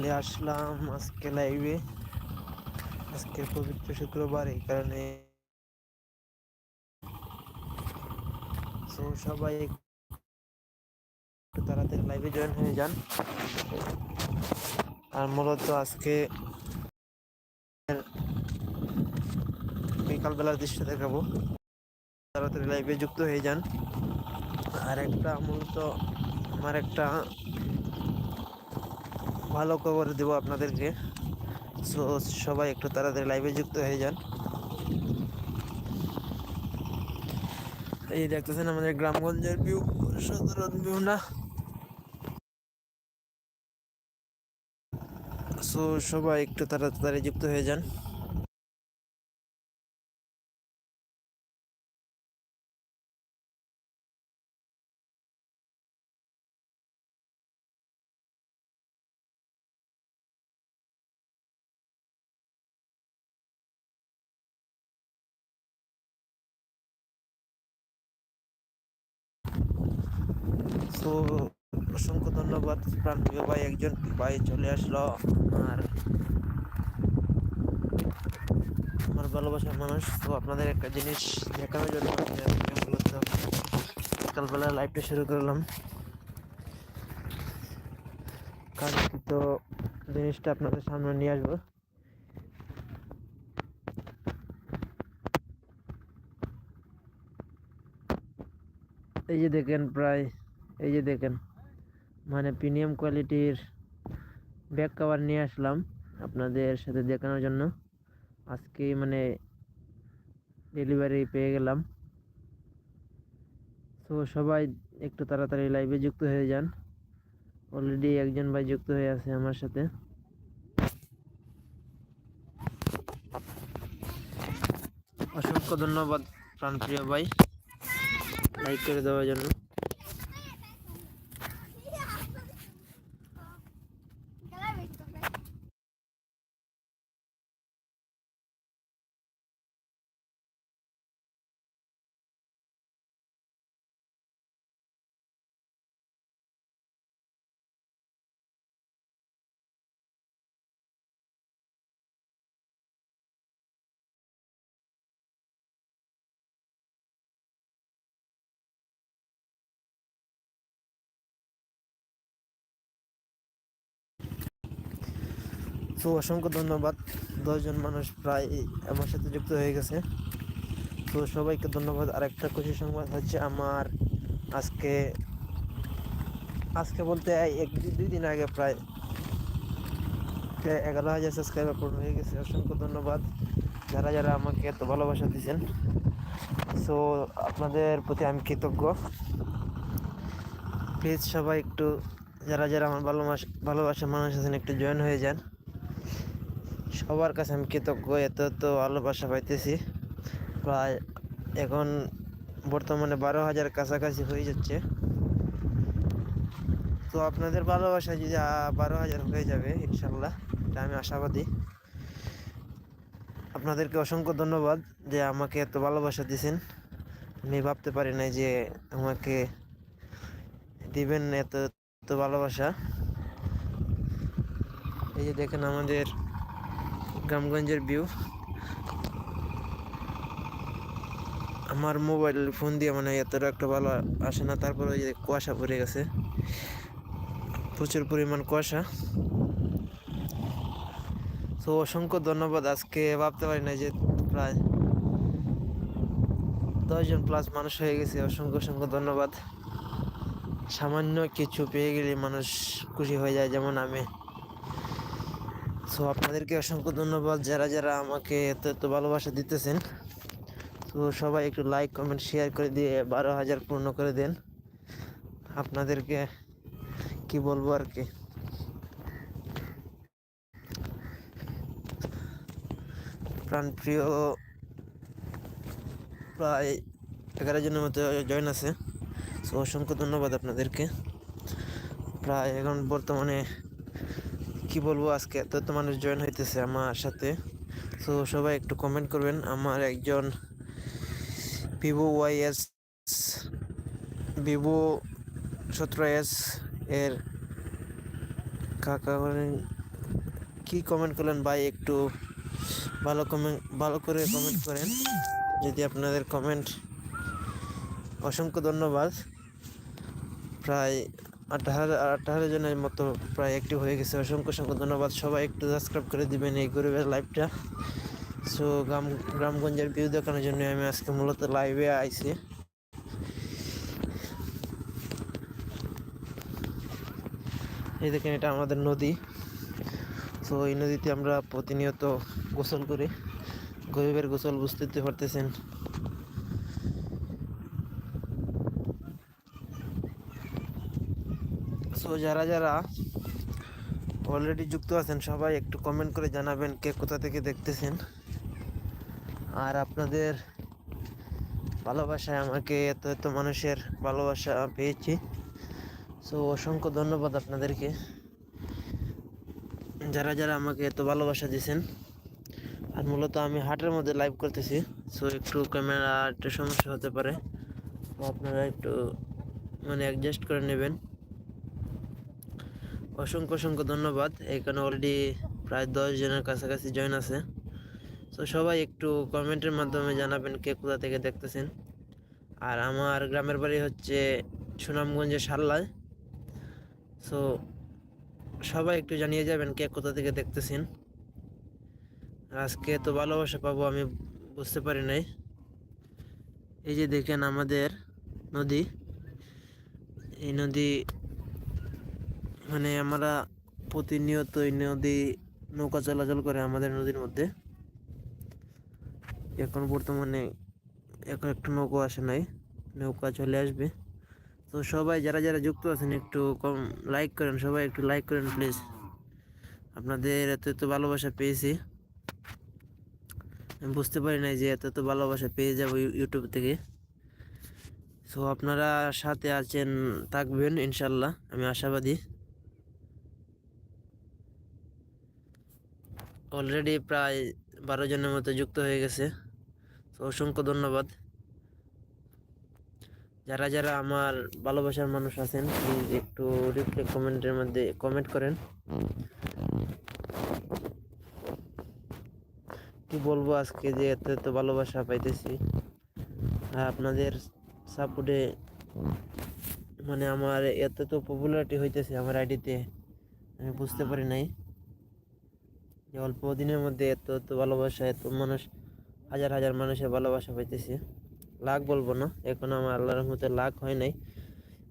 চলে আসলাম আজকে লাইভে আজকে পবিত্র শুক্রবার, এই কারণে সবাই একটু তাড়াতাড়ি লাইভে জয়েন হয়ে যান। আর মূলত আজকে বিকালবেলার দৃশ্য দেখাবো। তাড়াতাড়ি লাইভে যুক্ত হয়ে যান। আর একটা মূলত, আমার একটা ভালো খবর দেবো আপনাদেরকে। সো সবাই একটু তাড়াতাড়ি লাইভে যুক্ত হয়ে যান। এই দেখতেছেন আমাদের গ্রামগঞ্জের ভিউ সাধারণ ভিউ না? সো সবাই একটু তাড়াতাড়ি যুক্ত হয়ে যান। তো অসংখ্য ধন্যবাদ প্রাণপ্রিয় ভাই একজন, ভাই চলে আসলো আর আমার ভালোবাসার মানুষ, তো আপনাদের একটা জিনিস দেখানোর জন্য সকালবেলা লাইভটা শুরু করলাম। তো জিনিসটা আপনাদের সামনে নিয়ে আসব। এই যে দেখেন, প্রায় এই যে দেখেন মানে প্রিমিয়াম কোয়ালিটির ব্যাক কভার নিয়ে আসলাম আপনাদের সাথে দেখানোর জন্য। আজকে মানে ডেলিভারি পেয়ে গেলাম। তো সবাই একটু তাড়াতাড়ি লাইভে যুক্ত হয়ে যান। অলরেডি একজন ভাই যুক্ত হয়ে আছে আমার সাথে। অসংখ্য ধন্যবাদ প্রাণপ্রিয় ভাই। লাইক করে দেওয়ার জন্য। তো অসংখ্য ধন্যবাদ। দশজন মানুষ প্রায় আমার সাথে যুক্ত হয়ে গেছে। তো সবাইকে ধন্যবাদ। আর একটা খুশি সংবাদ হচ্ছে আমার আজকে আজকে বলতে এক, দুই দিন আগে প্রায় এগারো হাজার সাবস্ক্রাইবার পূর্ণ হয়ে গেছে। অসংখ্য ধন্যবাদ। যারা যারা আমাকে এত ভালোবাসা দিয়েছেন। সো, আপনাদের প্রতি আমি কৃতজ্ঞ। প্লিজ সবাই একটু, যারা যারা আমার ভালোবাসা, ভালোবাসার মানুষ আছেন, একটু জয়েন হয়ে যান। সবার কাছে আমি কৃতজ্ঞ, এত তো ভালোবাসা পাইতেছি। প্রায় এখন বর্তমানে বারো হাজার কাছাকাছি হয়ে যাচ্ছে। তো আপনাদের ভালোবাসা যদি বারো হাজার হয়ে যাবে, ইনশাল্লাহ, এটা আমি আশাবাদী। আপনাদেরকে অসংখ্য ধন্যবাদ যে আমাকে এত ভালোবাসা দিয়েছেন। আমি ভাবতে পারি নাই যে আমাকে দিবেন এত এত ভালোবাসা। এই যে দেখেন আমাদের গ্রামগঞ্জের ভিউ আমার মোবাইল ফোন দিয়ে মানে এতটা একটা ভালো আসে না, তারপরে ওই যে কুয়াশা পড়ে গেছে। প্রচুর পরিমাণ কুয়াশা। তো অসংখ্য ধন্যবাদ, আজকে ভাবতে পারি না যে প্রায় দশজন প্লাস মানুষ হয়ে গেছে। অসংখ্য অসংখ্য ধন্যবাদ। সামান্য কিছু পেয়ে গেলে মানুষ খুশি হয়ে যায়, যেমন আমি। সো আপনাদেরকে অসংখ্য ধন্যবাদ যারা যারা আমাকে এত এত ভালোবাসা দিতেছেন। তো সবাই একটু লাইক কমেন্ট শেয়ার করে দিয়ে বারো হাজার পূর্ণ করে দেন। আপনাদেরকে কি বলব আর কি? প্রাণপ্রিয় প্রায় এগারো জনের মতো জয়েন আছে। সো অসংখ্য ধন্যবাদ আপনাদেরকে। প্রায় এখন বর্তমানে কি বলব? আজকে এত তো মানুষ জয়েন হইতেছে আমার সাথে। তো সবাই একটু কমেন্ট করবেন। আমার একজন ভিভো ওয়াই এস ভিভো সতেরো এস এর কাকা কি কমেন্ট করলেন? ভাই একটু ভালো কমেন্ট ভালো করে কমেন্ট করেন। যদি আপনাদের কমেন্ট অসংখ্য ধন্যবাদ। প্রায় আঠারো আঠারো জনের মতো প্রায় অ্যাক্টিভ হয়ে গেছে। অসংখ্য অসংখ্য ধন্যবাদ। সবাই একটু সাবস্ক্রাইব করে দিবেন এই গরিবের লাইভটা সো গ্রাম, গ্রামগঞ্জের ভিউ দেখানোর জন্য আমি আজকে মূলত লাইভে আইছি। এই দেখেন, এটা আমাদের নদী। তো এই নদীতে আমরা প্রতিনিয়ত গোসল করি। গরিবের গোসল বুঝতে পারতেছেন। সো যারা যারা অলরেডি যুক্ত আছেন, সবাই একটু কমেন্ট করে জানাবেন কে কোথা থেকে দেখতেছেন। আর আপনাদের ভালোবাসায় আমাকে এত এত মানুষের ভালোবাসা পেয়েছি। সো অসংখ্য ধন্যবাদ আপনাদেরকে। যারা যারা আমাকে এত ভালোবাসা দিয়েছেন, আর মূলত আমি হাটের মধ্যে লাইভ করতেছি সো একটু ক্যামেরা একটু সমস্যা হতে পারে। তো আপনারা একটু মানে অ্যাডজাস্ট করে নেবেন। অসংখ্য অসংখ্য ধন্যবাদ। এখানে অলরেডি প্রায় দশ জনের কাছাকাছি জয়েন আছে। তো সবাই একটু কমেন্টের মাধ্যমে জানাবেন কে কোথা থেকে দেখতেছেন। আর আমার গ্রামের বাড়ি হচ্ছে সুনামগঞ্জের সাল্লায় সো সবাই একটু জানিয়ে যাবেন কে কোথা থেকে দেখতেছেন। আজকে তো ভালোবাসা পাবো আমি, বুঝতে পারি নাই। এই যে দেখেন আমাদের নদী। এই নদী মানে আমরা প্রতিনিয়ত এই নদী, নৌকা চলাচল করে আমাদের নদীর মধ্যে। এখন বর্তমানে এখন একটু নৌকো আসে নাই, নৌকা চলে আসবে। তো সবাই যারা যারা যুক্ত আছেন, একটু কম লাইক করেন, সবাই একটু লাইক করেন প্লিজ আপনাদের এত এত ভালোবাসা পেয়েছি। আমি বুঝতে পারি নাই যে এত এত ভালোবাসা পেয়ে যাব ইউটিউব থেকে। সো আপনারা সাথে আছেন, থাকবেন, ইনশাল্লাহ, আমি আশাবাদী। অলরেডি প্রায় বারো জনের মতো যুক্ত হয়ে গেছে। তো অসংখ্য ধন্যবাদ। যারা যারা আমার ভালোবাসার মানুষ আছেন প্লিজ একটু রিপ্লাই কমেন্টের মধ্যে কমেন্ট করেন। কি বলব আজকে যে এত এত ভালোবাসা পাইতেছি। আর আপনাদের সাপোর্টে মানে আমার এত তো পপুলারিটি হইতেছে আমার আইডিতে আমি বুঝতে পারি নাই। যে অল্প দিনের মধ্যে এত এত ভালোবাসা, এত মানুষ, হাজার হাজার মানুষের ভালোবাসা পাইতেছে। লাখ বলব না, এখন আমার আল্লাহর মতো লাখ হয় নাই।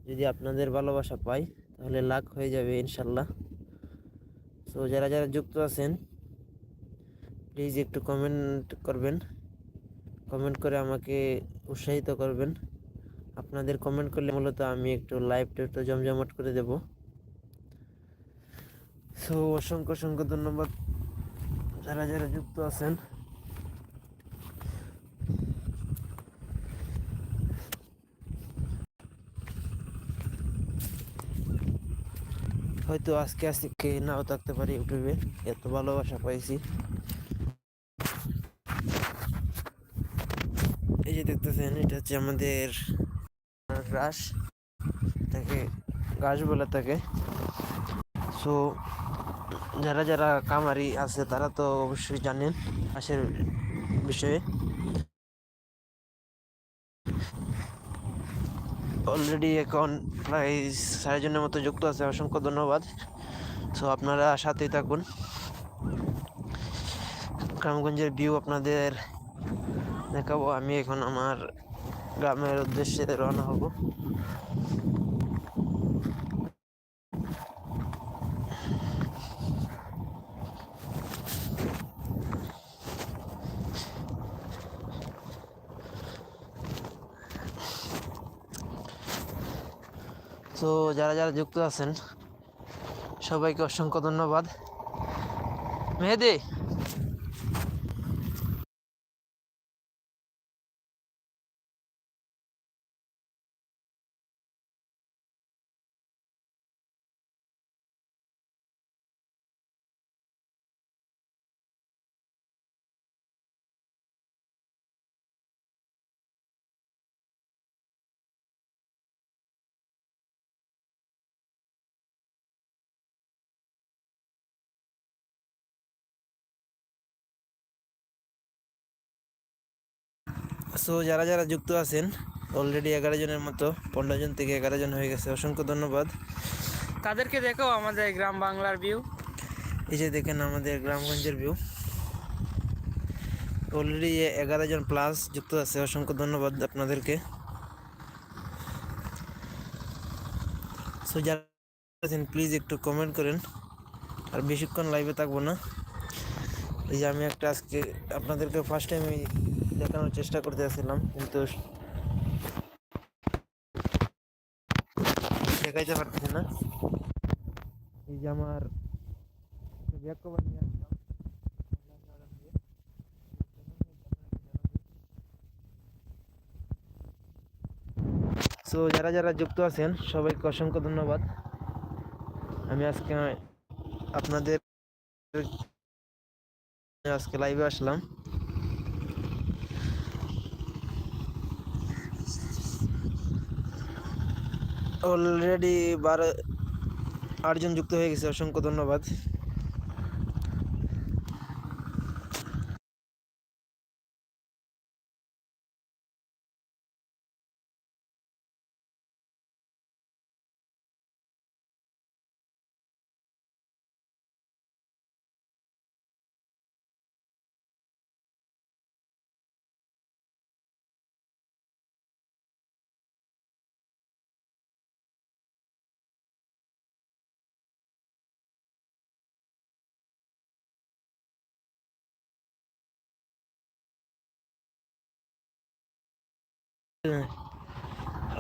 যদি আপনাদের ভালোবাসা পাই, তাহলে লাখ হয়ে যাবে ইনশাল্লাহ। সো যারা যারা যুক্ত আছেন প্লিজ একটু কমেন্ট করবেন। কমেন্ট করে আমাকে উৎসাহিত করবেন। আপনাদের কমেন্ট করলে মূলত আমি একটু লাইভটা একটু জমজমাট করে দেব। সো অসংখ্য অসংখ্য ধন্যবাদ। যারা যারা যুক্ত আছেন। হয়তো আজকে আজকে নাও থাকতে পারি ইউটিউবে, এত ভালোবাসা পাইছি। এই যে দেখতেছেন, এটা হচ্ছে আমাদের ঘাস তাকে ঘাস বলে থাকে সো যারা যারা কামারি আছে, তারা তো অবশ্যই জানেন ঘাসের বিষয়ে। অলরেডি এখন প্রায় সাড়ে জনের মতো যুক্ত আছে, অসংখ্য ধন্যবাদ। সো আপনারা সাথেই থাকুন। গ্রামগঞ্জের ভিউ আপনাদের দেখাবো। আমি এখন আমার গ্রামের উদ্দেশ্যে রওনা হব। তো যারা যারা যুক্ত আছেন সবাইকে অসংখ্য ধন্যবাদ। মেহেদি! সো যারা যারা যুক্ত আছেন অলরেডি এগারো জনের মতো পনেরো জন থেকে এগারো জন হয়ে গেছে। অসংখ্য ধন্যবাদ। তাদেরকে দেখাও আমাদের গ্রাম বাংলার ভিউ এই যে দেখেন আমাদের গ্রামগঞ্জের ভিউ অলরেডি এগারো জন প্লাস যুক্ত আছে। অসংখ্য ধন্যবাদ আপনাদেরকে। সো যারা আছেন প্লিজ একটু কমেন্ট করেন। আর বেশিক্ষণ লাইভে থাকব না। এই যে আমি একটা আজকে আপনাদেরকে ফার্স্ট টাইম দেখানোর চেষ্টা করতে আসছিলাম কিন্তু দেখাইতে পারতেছি না। এই যে আমার সো যারা যারা যুক্ত আছেন, সবাইকে অসংখ্য ধন্যবাদ। আমি আজকে আপনাদের আজকে লাইভে আসলাম। অলরেডি বারো আটজন যুক্ত হয়ে গেছে অসংখ্য ধন্যবাদ।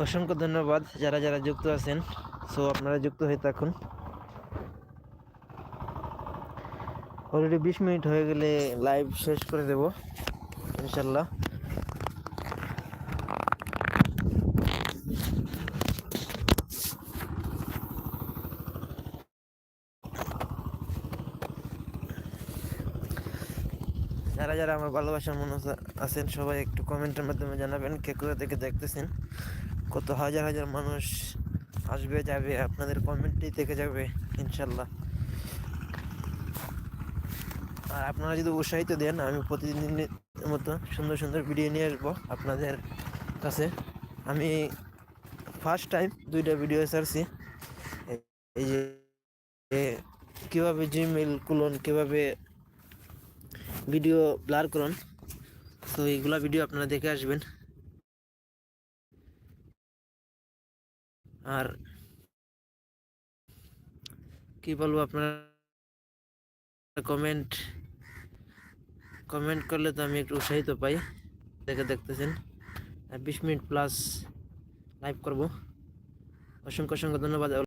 অসংখ্য ধন্যবাদ যারা যারা যুক্ত আছেন। সো আপনারা যুক্ত হয়ে থাকুন। অলরেডি বিশ মিনিট হয়ে গেলে লাইভ শেষ করে দেব, ইনশাল্লাহ। যারা আমার ভালোবাসার মানুষ আছেন, সবাই একটু কমেন্টের মাধ্যমে জানাবেন কে কোথা থেকে দেখতেছেন। কত হাজার হাজার মানুষ আসবে, যাবে, আপনাদের কমেন্টেই থেকে যাবে, ইনশাল্লাহ। আর আপনারা যদি উৎসাহিত দেন, আমি প্রতিদিনের মতো সুন্দর সুন্দর ভিডিও নিয়ে আসব আপনাদের কাছে। আমি ফার্স্ট টাইম দুইটা ভিডিও ছাড়ছি। এই- যে কীভাবে জিমেল কুলন কীভাবে ভিডিও ব্লার করুন। তো এইগুলা ভিডিও আপনারা দেখে আসবেন। আর কি বলব আপনারা? কমেন্ট কমেন্ট করলে তো আমি একটু উৎসাহিত পাই। দেখে দেখতেছেন। বিশ মিনিট প্লাস লাইভ করব। অসংখ্য অসংখ্য ধন্যবাদ।